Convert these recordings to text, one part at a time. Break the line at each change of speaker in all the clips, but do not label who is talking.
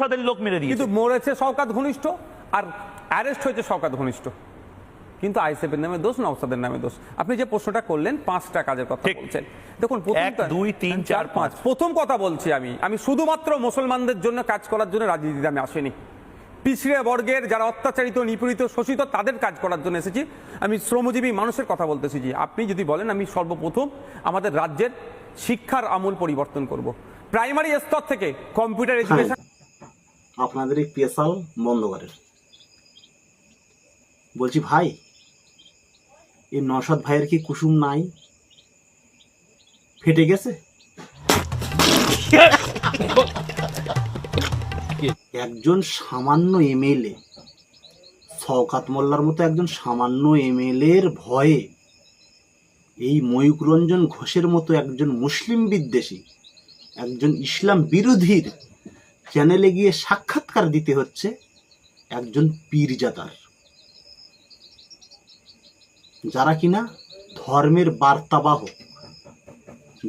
সাদের লোক মেরে দিয়েছে।
কিন্তু মরেছে শওকাত ঘনিষ্ঠ আর অ্যারেস্ট হয়েছে শওকাত ঘনিষ্ঠ। কিন্তু আইসেফের নামে দোষ নওসাদের নামে দোষ? আপনি যে প্রশ্নটা করলেন পাঁচটা কাজের কথা বলছেন। দেখুন
এক, দুই, তিন, চার, পাঁচ।
প্রথম কথা বলছি আমি। আমি শুধুমাত্র মুসলমানদের জন্য কাজ করার জন্য রাজনীতিতে আমি আসিনি। পিছড়ে বর্গের যারা অত্যাচারিত নিপীড়িত শোষিত তাদের কাজ করার জন্য এসেছি। আমি শ্রমজীবী মানুষের কথা বলতেছি যে আপনি যদি বলেন আমি সর্বপ্রথম আমাদের রাজ্যের শিক্ষার আমূল পরিবর্তন করব। প্রাইমারি স্তর থেকে কম্পিউটার এডুকেশন
আপনাদের এই পেশাল বন্ধ করেন বলছি, ভাই, এই নসদ ভাইয়ের কি কুসুম নাই? ফেটে গেছে? একজন সামান্য এমএলএ, শওকাত মোল্লার মতো একজন সামান্য এমএলএ এর ভয়ে এই ময়ূক রঞ্জন ঘোষের মতো একজন মুসলিম বিদ্বেষী, একজন ইসলাম বিরোধীর চ্যানেলে গিয়ে সাক্ষাৎকার দিতে হচ্ছে একজন পীরজাদার। যারা কিনা ধর্মের বার্তাবাহ,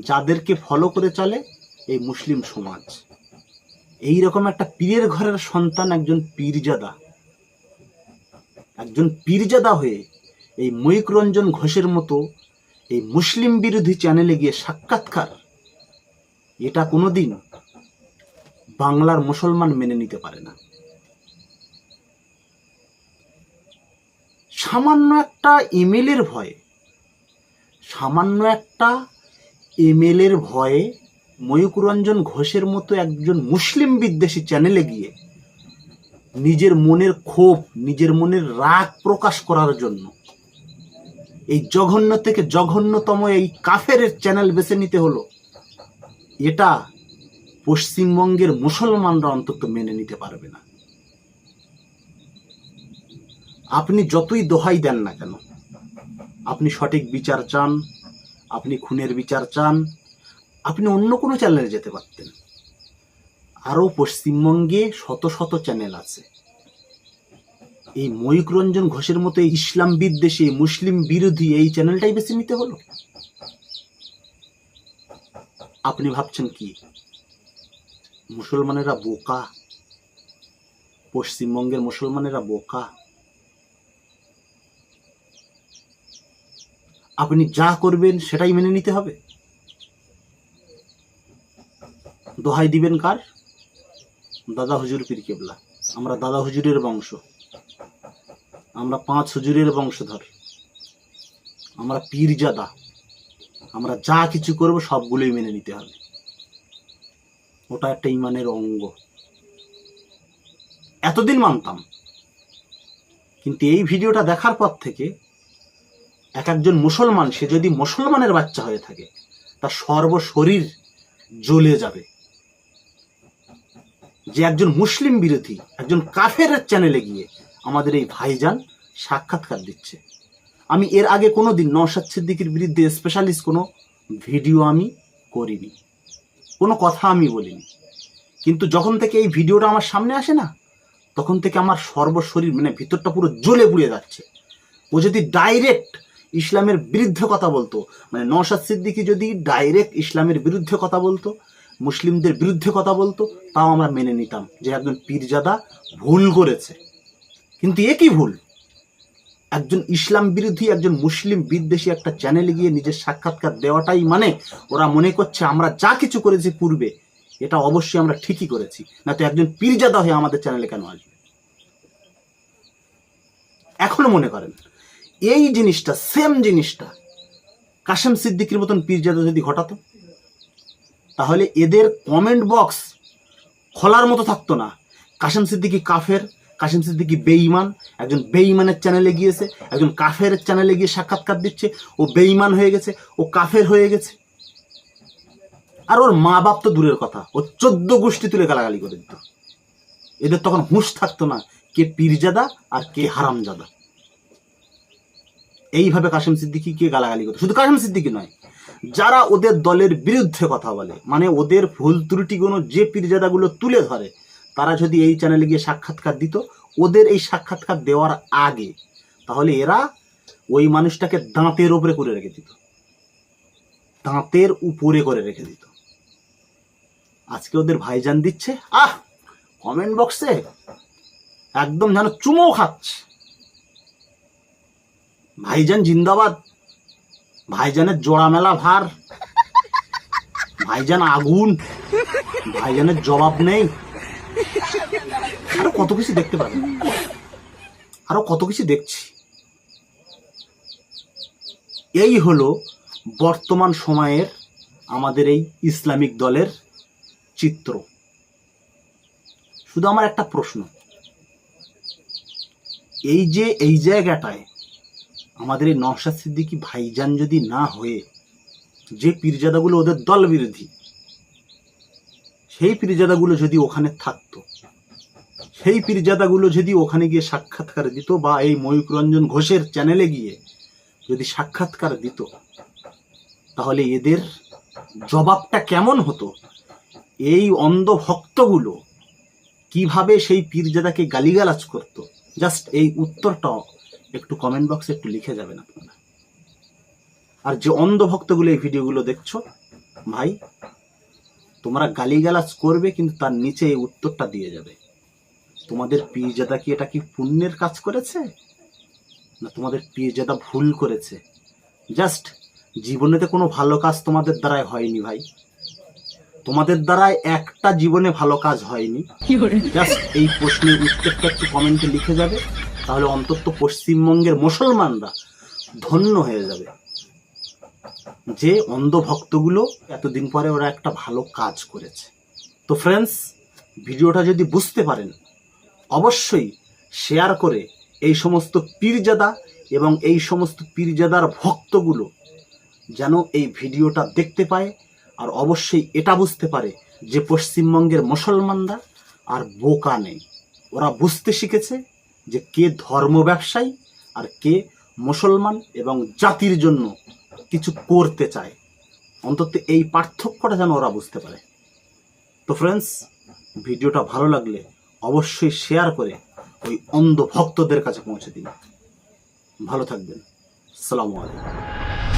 যাদেরকে ফলো করে চলে এই মুসলিম সমাজ। এই রকম একটা পীরের ঘরের সন্তান একজন পীরজাদা একজন পীরজাদা হয়ে এই ময়ূক রঞ্জন ঘোষের মতো এই মুসলিম বিরোধী চ্যানেলে গিয়ে সাক্ষাৎকার, এটা কোনো কোনোদিন বাংলার মুসলমান মেনে নিতে পারে না। সামান্য একটা এমএলের ভয়ে, সামান্য একটা এমএলের ভয়ে ময়ূকরঞ্জন ঘোষের মতো একজন মুসলিম বিদ্বেষী চ্যানেলে গিয়ে নিজের মনের ক্ষোভ, নিজের মনের রাগ প্রকাশ করার জন্য এই জঘন্য থেকে জঘন্যতম এই কাফের চ্যানেল বেছে নিতে হলো। এটা পশ্চিমবঙ্গের মুসলমানরা অন্তত মেনে নিতে পারবে না। আপনি যতই দোহাই দেন না কেন, আপনি সঠিক বিচার চান, আপনি খুনের বিচার চান, আপনি অন্য কোনো চ্যানেলে যেতে পারতেন। আরও পশ্চিমবঙ্গে শত শত চ্যানেল আছে। এই ময়ূক রঞ্জন ঘোষের মতো এই ইসলাম বিদ্বেষী মুসলিম বিরোধী এই চ্যানেলটাই বেছে নিতে হলো? আপনি ভাবছেন কি? মুসলমানেরা বোকা, পশ্চিমবঙ্গের মুসলমানেরা বোকা। আপনি যা করবেন সেটাই মেনে নিতে হবে। দোহাই দিবেন কার? দাদা হুজুর পীর কেবলা। আমরা দাদা হুজুরের বংশ। আমরা পাঁচ হুজুরের বংশধর। আমরা পীরজাদা। আমরা যা কিছু করব সবগুলোই মেনে নিতে হবে। ওটা একটা ইমানের অঙ্গ। এতদিন মানতাম। কিন্তু এই ভিডিওটা দেখার পর থেকে এক একজন মুসলমান, সে যদি মুসলমানের বাচ্চা হয়ে থাকে, তার সর্বশরীর জ্বলে যাবে। যে একজন মুসলিম বিরোধী, একজন কাফের চ্যানেলে গিয়ে আমাদের এই ভাইজান সাক্ষাৎকার দিচ্ছে। আমি এর আগে কোনো দিন নওশাদ সিদ্দিকির বিরুদ্ধে স্পেশালিস্ট কোনো ভিডিও আমি করিনি। কোনো কথা আমি বলিনি। কিন্তু যখন থেকে এই ভিডিওটা আমার সামনে আসে না, তখন থেকে আমার সর্বশরীর মানে ভিতরটা পুরো জ্বলে পুড়ে যাচ্ছে। ও যদি ডাইরেক্ট ইসলামের বিরুদ্ধে কথা বলতো মানে নওশাদ সিদ্দিকি যদি ডাইরেক্ট ইসলামের বিরুদ্ধে কথা বলতো, মুসলিমদের বিরুদ্ধে কথা বলতো, তাও আমরা মেনে নিতাম যে একজন পীরজাদা ভুল করেছে। কিন্তু এ কি ভুল? একজন ইসলাম বিরোধী, একজন মুসলিম বিদ্বেষী একটা চ্যানেলে গিয়ে নিজের সাক্ষাৎকার দেওয়াটাই মানে ওরা মনে করছে আমরা যা কিছু করেছি পূর্বে, এটা অবশ্যই আমরা ঠিকই করেছি। না তো একজন পীরজাদা হয়ে আমাদের চ্যানেলে কেন আসবে? এখনও মনে করেন। এই জিনিসটা সেম জিনিসটা, কাশেম সিদ্দিকির মতন পীরজাদা যদি ঘটাতো, তাহলে এদের কমেন্ট বক্স খোলার মতো থাকতো না। কাশেম সিদ্দিকি কাফের কাশেম সিদ্দিকি বেঈমান, একজন বেঈমানের চ্যানেলে গিয়েছে, একজন কাফের চ্যানেলে গিয়ে সাক্ষাৎকার দিচ্ছে, ও বেঈমান হয়ে গেছে, ও কাফের হয়ে গেছে। আর ওর মা বাপ তো দূরের কথা, ও চোদ্দ গোষ্ঠী তুলে গালাগালি করে দিত। এদের তখন হুঁশ থাকতো না, কে পীরজাদা আর কে হারামজাদা। এইভাবে কাশেম সিদ্দিকিকে গালাগালি করতো। শুধু কাশিম সিদ্দিকি নয়, যারা ওদের দলের বিরুদ্ধে কথা বলে মানে ওদের ভুল ত্রুটিগুলো যে পীরজাদাগুলো তুলে ধরে তারা যদি এই চ্যানেলে গিয়ে সাক্ষাৎকার দিত, ওদের এই সাক্ষাৎকার দেওয়ার আগে, তাহলে এরা ওই মানুষটাকে দাঁতের উপরে করে রেখে দিত। দাঁতের উপরে করে রেখে দিত। আজকে ওদের ভাইজান দিচ্ছে, আহ কমেন্ট বক্সে একদম যেন চুমো খাচ্ছে। ভাইজান জিন্দাবাদ। ভাইজানের জোড়া মেলা ভার। ভাইজান আগুন। ভাইজানের জবাব নেই। আরও কত কিছু দেখতে পাবেন আরও কত কিছু দেখছি। এই হলো বর্তমান সময়ের আমাদের এই ইসলামিক দলের চিত্র। শুধু আমার একটা প্রশ্ন। এই যে, এই জায়গাটায় আমাদের এই নওশাদ সিদ্দিকী ভাইজান যদি না হয়ে, যে পীরজাদাগুলো ওদের দল বিরোধী সেই পীরজাদাগুলো যদি ওখানে থাকতো সেই পীরজাদাগুলো যদি ওখানে গিয়ে সাক্ষাৎকার দিত বা এই ময়ূক রঞ্জন ঘোষের চ্যানেলে গিয়ে যদি সাক্ষাৎকার দিত, তাহলে এদের জবাবটা কেমন হতো? এই অন্ধ ভক্তগুলো কীভাবে সেই পীরজাদাকে গালিগালাজ করত? জাস্ট এই উত্তরটা একটু কমেন্ট বক্সে একটু লিখে যাবেন আপনারা। আর যে অন্ধ ভক্তগুলো এই ভিডিওগুলো দেখছ, ভাই, তোমরা গালিগালাজ করবে কিন্তু তার নিচে এই উত্তরটা দিয়ে যাবে। তোমাদের পীরজাদা কি এটা কি পুণ্যের কাজ করেছে? না তোমাদের পীরজাদা ভুল করেছে? জাস্ট জীবনেতে কোনো ভালো কাজ তোমাদের দ্বারাই হয়নি ভাই। তোমাদের দ্বারাই একটা জীবনে ভালো কাজ হয়নি। জাস্ট এই প্রশ্নের উত্তরটা একটু কমেন্টে লিখে যাবে তাহলে অন্তত পশ্চিমবঙ্গের মুসলমানরা ধন্য হয়ে যাবে। যে অন্ধ ভক্তগুলো এতদিন পরে ওরা একটা ভালো কাজ করেছে। তো ফ্রেন্ডস ভিডিওটা যদি বুঝতে পারেন অবশ্যই শেয়ার করে এই সমস্ত পীরজাদা এবং এই সমস্ত পীরজাদার ভক্তগুলো যেন এই ভিডিওটা দেখতে পায় আর অবশ্যই এটা বুঝতে পারে যে পশ্চিমবঙ্গের মুসলমানরা আর বোকা নেই। ওরা বুঝতে শিখেছে যে কে ধর্ম ব্যবসায়ী আর কে মুসলমান এবং জাতির জন্য কিছু করতে চায়। অন্তত এই পার্থক্যটা যেন ওরা বুঝতে পারে। তো ফ্রেন্ডস ভিডিওটা ভালো লাগলে অবশ্যই শেয়ার করে ওই অন্ধ ভক্তদের কাছে পৌঁছে দিন। ভালো থাকবেন। সালামু আলাইকুম।